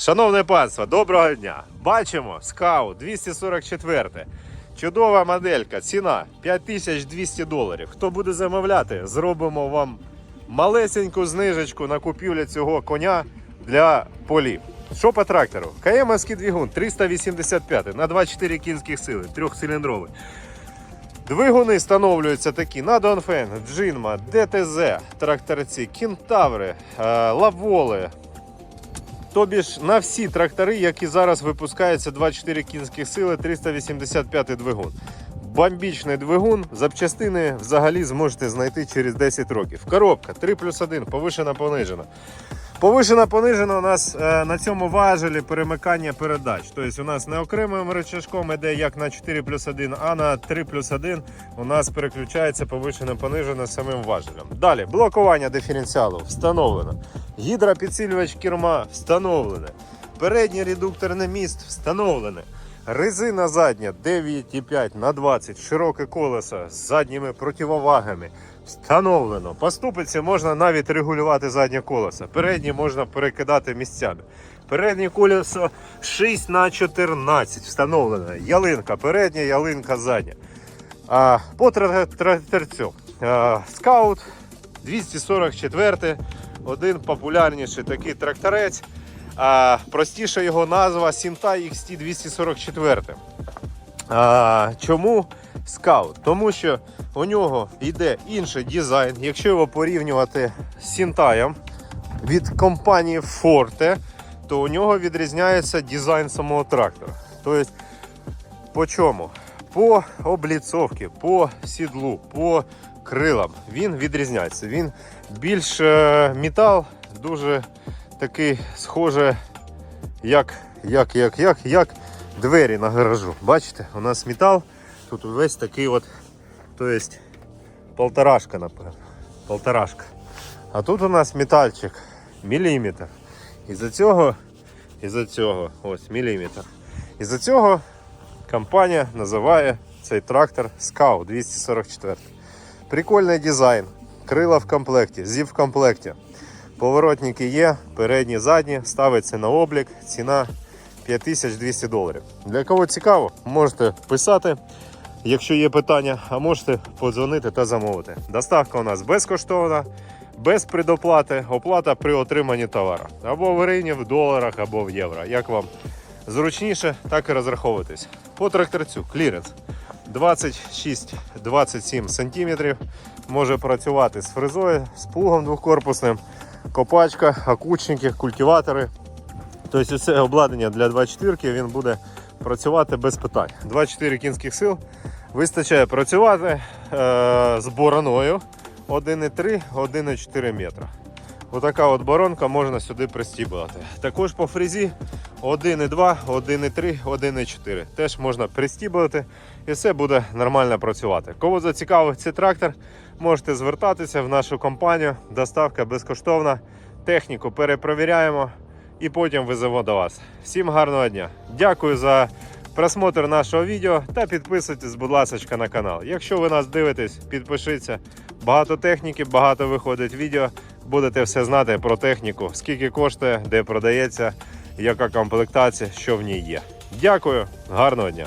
Шановне панство, доброго дня! Бачимо скаут 244. Чудова моделька, ціна 5200 доларів. Хто буде замовляти, зробимо вам малесеньку знижечку на купівлю цього коня для полів. Що по трактору? КМовський двигун 385 на 24 кінських сили, трьохциліндровий. Двигуни встановлюються такі на Донфен, Джинма, ДТЗ, тракторці, Кентаври, е, Лаволи. Тобі ж на всі трактори, які зараз випускаються 24 кінських сили, 385 двигун. Бомбічний двигун, запчастини взагалі зможете знайти через 10 років. Коробка 3 плюс 1, повишена понижена. Повишена понижена у нас е, на цьому важелі перемикання передач. Тобто у нас не окремим рычажком іде як на 4 плюс 1, а на 3 плюс 1 у нас переключається повишена понижена самим важелем. Далі блокування диференціалу встановлено. Гідропідсилювач керма встановлене. Переднє редукторне міст встановлене. Резина задня 9,5 на 20, широке колесо з задніми противовагами. Встановлено. По можна навіть регулювати заднє колесо. Переднє можна перекидати місцями. Переднє колесо 6 на 14 встановлено. Ялинка передня, ялинка задня. А, по. А, скаут 244, один популярніший такий тракторець. А, простіша його назва Сінта XT 244. А, чому скаут? Тому що у нього йде інший дизайн. Якщо його порівнювати з Сінтаєм від компанії Forte, то у нього відрізняється дизайн самого трактора. Тобто, по чому? По обліцовці, по сідлу, по крилам він відрізняється. Він більш е, метал, дуже такий схоже, як, як, як, як, як двері на гаражу. Бачите, у нас метал, тут весь такий от, то есть полторашка, напевно. Полторашка. А тут у нас метальчик міліметр. Із-за цього, із-за цього, ось міліметр. Із-за цього компанія називає цей трактор Scout 244. Прикольний дизайн. Крила в комплекті, зіп в комплекті. Поворотники є, передні, задні, ставиться на облік. Ціна 5200 доларів. Для кого цікаво, можете писати, якщо є питання, а можете подзвонити та замовити. Доставка у нас безкоштовна, без предоплати, оплата при отриманні товару. Або в гривні, в доларах, або в євро. Як вам зручніше, так і розраховуйтесь. По тракторцю кліренс 26-27 см. Може працювати з фрезою, з плугом двохкорпусним, копачка, окучники, культиватори. Тобто це обладнання для 24 він буде працювати без питань. 24 кінських сил вистачає працювати е, з бороною 1,3, 1,4 метра. Отака от боронка можна сюди пристібувати. Також по фрезі 1,2, 1,3, 1,4. Теж можна пристібувати і все буде нормально працювати. Кого зацікавив цей трактор, можете звертатися в нашу компанію. Доставка безкоштовна. Техніку перепровіряємо і потім веземо до вас. Всім гарного дня! Дякую за просмотр нашого відео та підписуйтесь, будь ласка, на канал. Якщо ви нас дивитесь, підпишіться. Багато техніки, багато виходить відео. Будете все знати про техніку, скільки коштує, де продається, яка комплектація, що в ній є. Дякую, гарного дня!